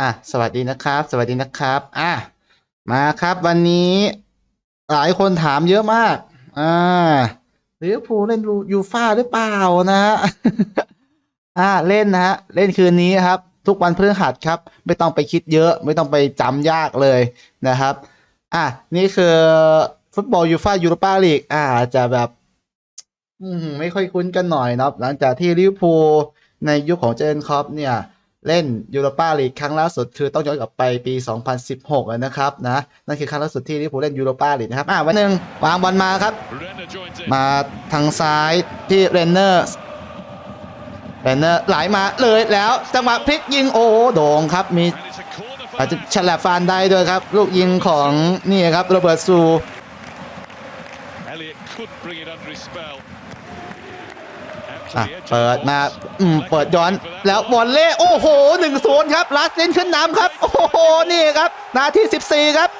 อะสวัสดีนะครับ สวัสดีนะครับอะมาครับวันนี้หลายคนถามเยอะมากอ่าลิเวอร์พูลเล่นยูฟ่าหรือเปล่านะฮะอ่าเล่นนะฮะเล่นคืนนี้ครับ ทุกวันพฤหัสครับ ไม่ต้องไปคิดเยอะ ไม่ต้องไปจำยากเลยนะครับ อะนี่คือฟุตบอลยูฟ่ายูโรปาลีกอ่าจะแบบไม่ค่อยคุ้นกันหน่อยนะหลังจากที่ลิเวอร์พูลในยุคของเจนคอปเนี่ย เล่นยูโรปาลีกครั้งล่าสุดคือต้องย้อนกลับไปปี 2016นะครับนะนั่นคือครั้งล่าสุดที่ลิเวอร์พูลเล่นยูโรปาลีกนะครับอ่าวันหนึ่งวางบอลมาครับ มาทางซ้ายที่เรนเนอร์เรนเนอร์ไหลมาเลยแล้วจังหวะพลิกยิงโอ้โหโด่งครับมีอาจจะฉลับฟานได้ด้วยครับ ลูกยิงของนี่ครับโรเบิร์ตซู อะเปิดมาอืมเปิดย้อนแล้วบอลเล่โอ้โหหนึ่งศูนย์ครับลัสเล่นขึ้นนำครับ โอ้โหนี่ครับนาทีสิบสี่ครับ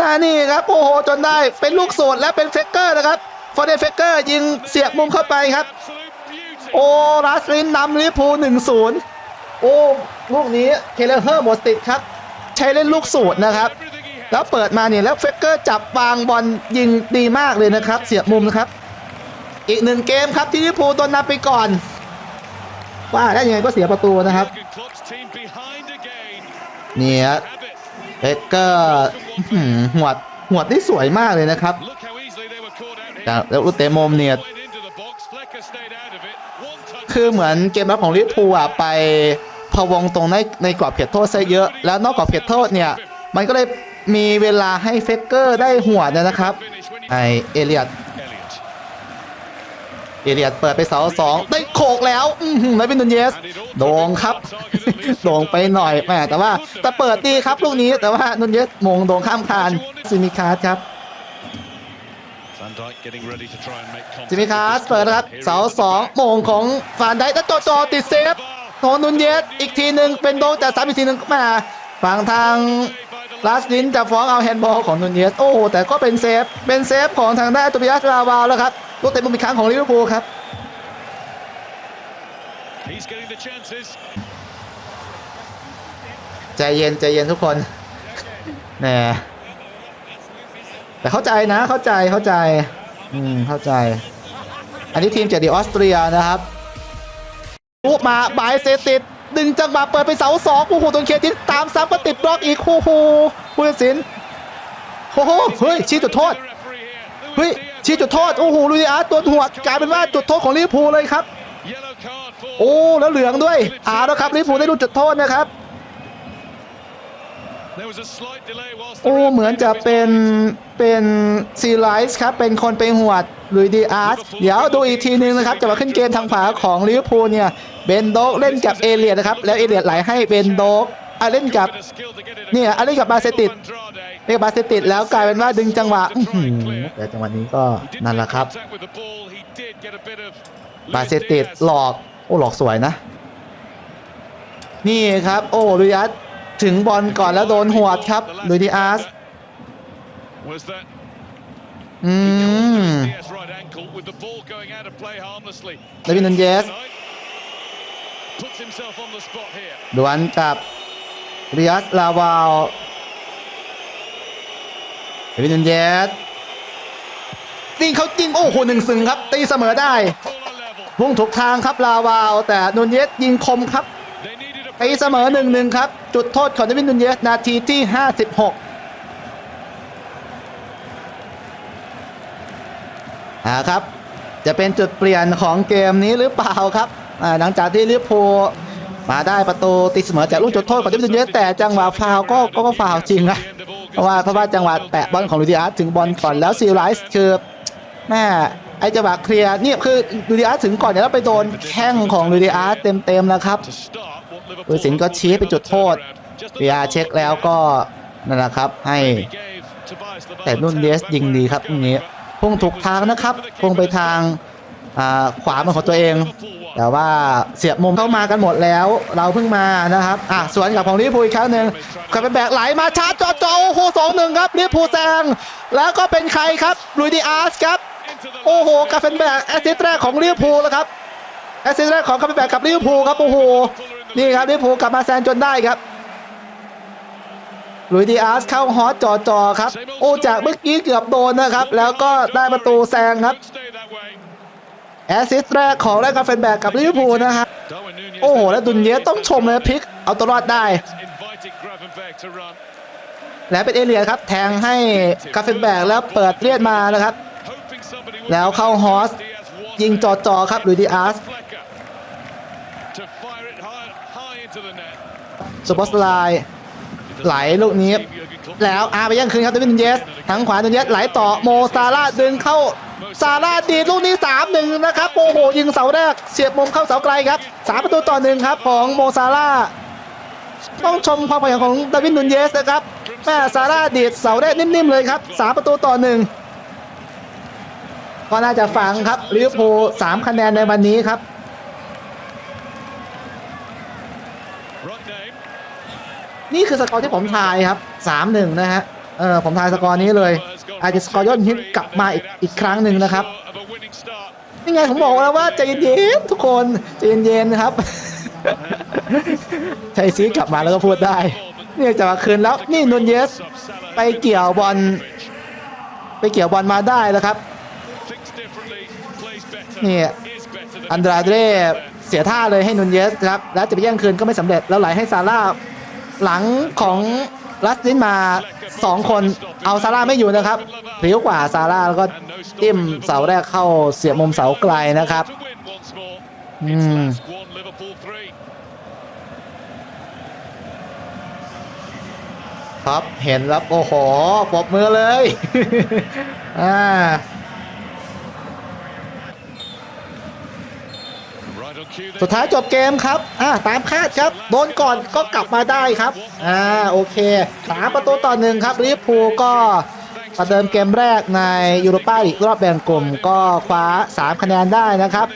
นานี่ครับโอ้โหจนได้เป็นลูกโสดและเป็นเฟกเกอร์นะครับฟอร์เดนเฟกเกอร์ยิงเสียบมุมเข้าไปครับ โอ้ลัสลินนำลิพูหนึ่งศูนย์โอ้ลูกนี้เคเลเฮอร์หมดติดครับ ใช้เล่นลูกสูตรนะครับ แล้วเปิดมาเนี่ยแล้วเฟกเกอร์จับวางบอลยิงดีมากเลยนะครับ เสียบมุมนะครับ อีกหนึ่งเกมครับที่ลิเวอร์พูลโดนนำไปก่อน ว่าได้ยังไงก็เสียประตูนะครับเนี่ยสเฟกเกอร์หือหวดหวดได้สวยมากเลยนะครับแล้วลูกเตะมุมเนี่ยคือเหมือนเกมรับของลิเวอร์พูลอะไปพะวงตรงในในกรอบเขตโทษซะเยอะ แล้วนอกกรอบเขตโทษเนี่ย มันก็เลยมีเวลาให้เฟกเกอร์ได้หัวดนะครับไอเอเลียด เอเลียดเปิดไปเสาสองได้โขกแล้วอือหือแล้วเป็นนุนเยส โด่งครับ โด่งไปหน่อยแหมแต่ว่าแต่เปิดดีครับลูกนี้แต่ว่านุนเยสมงโด่งข้ามคานซิมิคาสครับ Van Dijk getting ready to try and make contact ซิมิคาส with this เปิดนะครับ Here he เสา is. สองโมงของฟานได้แล้วโจโจติดเซฟของนุนเยสอีกทีหนึ่งเป็นโดงจากสามอีกทีหนึ่งมาฝั่งทางลาสลินจะฟ้องเอาแฮนด์บอลของนูนเยสโอ้โหแต่ก็เป็นเซฟเป็นเซฟของทางด้านตุบิยัสลาวาแล้วครับ ลูกเตะมุมอีกครั้งของลิเวอร์พูลครับ He's getting the chances. ใจเย็นใจเย็นทุกคนแหมแต่เข้าใจนะเข้าใจเข้าใจ อืมเข้าใจ อันนี้ทีมจากดีออสเตรียนะครับลุกมาบายเซติดดึงจังหวะเปิดไปเสาสองโอ้โหตรงเคทิสตามซ้ำก็ติดบล็อกอีกโอ้โหผู้ตัดสินโอ้โหเฮ้ยชี้จุดโทษ The referee here. เฮ้ย Luis ชี้จุดโทษ โอ้โหลุยอาร์ตตัวหัวกลายเป็นว่าจุดโทษของลิเวอร์พูลเลยครับ โอ้แล้วเหลืองด้วยอาแล้วครับลิเวอร์พูลได้ดูจุดโทษนะครับโอ้เหมือนจะเป็นเป็นซีไลส์ครับ เป็นคนไปหวดลุยดีอาร์ตเดี๋ยวดูอีกทีนึงนะครับจะมาขึ้นเกมทางขวาของลิเวอร์พูลเนี่ยเบนโดกเล่นกับเอเลียดนะครับ แล้วเอเลียดไหลให้เบนโดกอะเล่นกับเนี่ยอะเล่นกับบาเซติด เล่นกับบาเซติดแล้วกลายเป็นว่าดึงจังหวะอื้อหือแต่จังหวะนี้ก็ He didn't นั่นแหละ make ครับ contact with the ball. He did get a bit of บา Luis เซติด Diaz. หลอก โอ้หลอกสวยนะ นี่ครับ โอ้ลุยอาร์ตถึงบอลก่อนแล้วโดนหวดครับลุยดีอาร์ส Was that อืม Diaz right ankle with the ball going out of play harmlessly. ดาวินนูนเยส Puts himself on the spot here. ดวลกับเรียสลาวาว ดวินนูนเยสวิ่งเขาจริงโอ้โหหนึ่งสึงครับ ตีเสมอได้พุ่งถูกทางครับลาวาว แต่นูนเยสยิงคมครับตีเสมอหนึ่งหนึ่งครับ จุดโทษของดาวินนูนเยสนาทีที่ 56อ่าครับ จะเป็นจุดเปลี่ยนของเกมนี้หรือเปล่าครับหลังจากที่ลิเวอร์พูลมาได้ประตูตีเสมอจากลูกจุดโทษของดาวินนูนเยสแต่จังหวะฟาวก็ก็ฟาวจริงนะ เพราะว่าเพราะว่าจังหวะแตะบอลของลูดิอาร์ถึงบอลก่อนแล้วซีไรส์คือแม่ไอจังหวะเคลียร์เนี่ยคือลูดิอาร์ถึงก่อนแล้วไปโดนแข้งของลูดิอาร์เต็มๆนะครับ to start what ผู้สินก็ชี้ไปจุดโทษเบียร์เช็คแล้วก็นั่นแหละครับให้แต่นุ่นเดสยิงดีครับตรงนี้พุ่งถูกทางนะครับพุ่งไปทางอ่าขวามือของตัวเอง แต่ว่าเสียบมุมเข้ามากันหมดแล้ว เราเพิ่งมานะครับอะสวนกับของลิวพูอีกครั้งหนึ่งขับไปแบกไหลมาชาร์จจอจอโอ้โหสองหนึ่งครับลิวพูแซงแล้วก็เป็นใครครับลุยดีอาร์สครับโอ้โหกาเฟนแบกแอสซิสต์แรกของลิวพูแล้วครับแอสซิสต์แรกของกาเฟนแบกกับลิวพูครับโอ้โหนี่ครับลิวพูกลับมาแซงจนได้ครับลุยดีอาร์สเข้าฮอตจอจอครับ โอ้จากเมื่อกี้เกือบโดนนะครับ แล้วก็ได้ประตูแซงครับ แอสซิสต์แรกของแรกกาเฟนแบกกับลิเวอร์พูลนะครับ Darwin Núñez โอ้โห แล้วดุนเยสต้องชมเลยพลิก เอาตัวรอดได้ invited Gravenberg to run. และเป็นเอเลียครับ แทงให้กาเฟนแบกแล้วเปิดเลียดมานะครับ Hoping somebody would แล้วเข้าฮอส Diaz was ยิงจอจอครับหลุยส์ดีอาร์ส Flecker to fire it high, high into the net. สุปอร์สไลน์ ไหลลูกนี้ แล้วอาไปยังคืนครับเดวินนูเยสทางขวานูเยสไหลต่อโมซาร่าดึงเข้าซาร่าดีดลูกนี้3-1นะครับโอ้โหยิงเสาแรกเสียบมุมเข้าเสาไกลครับ3ประตูต่อหนึ่งครับของโมซาร่าต้องชมความพยายามของเดวินนูเยสนะครับแม่ซาร่าดีดเสาแรกนิ่มๆเลยครับ3ประตูต่อหนึ่งก็น่าจะฟังครับลิเวอร์พูล3คะแนนในวันนี้ครับ นี่คือสกอร์ที่ผมทายครับ3-1นะฮะเออผมทายสกอร์นี้เลยอาจจะสกอร์ยอดฮิตกลับมาอีกอีกครั้งหนึ่งนะครับนี่ไงผมบอกแล้วว่าใจเย็นๆทุกคนใจเย็นๆนะครับชัยซีกลับมาแล้วก็พูดได้เนี่ยจะมาคืนแล้วนี่นุนเยส ไปเกี่ยวบอลไปเกี่ยวบอลมาได้แล้วครับเนี่ยอันดราเดเสียท่าเลยให้นุนเยสครับแล้วจะไปแย่งคืนก็ไม่สำเร็จแล้วไหลให้ซาร่า หลังของลัสตินมา 2 คนเอาซาร่าไม่อยู่นะครับพลิ้วกว่าซาร่าแล้วก็จิ้มเสาแรกเข้าเสียบมุมเสาไกลนะครับ to win once more. Mm. It's last one, Liverpool three. ครับเห็นแล้วโอ้โหปรบมือเลยอ่า สุดท้ายจบเกมครับอ่าตามคาดครับ โดนก่อนก็กลับมาได้ครับอ่าโอเคสามประตูต่อหนึ่งครับลิเวอร์พูลก็ประเดิมเกมแรกในยูโรป้าอีกรอบแบ่งกลุ่มก็คว้า 3 คะแนนได้นะครับ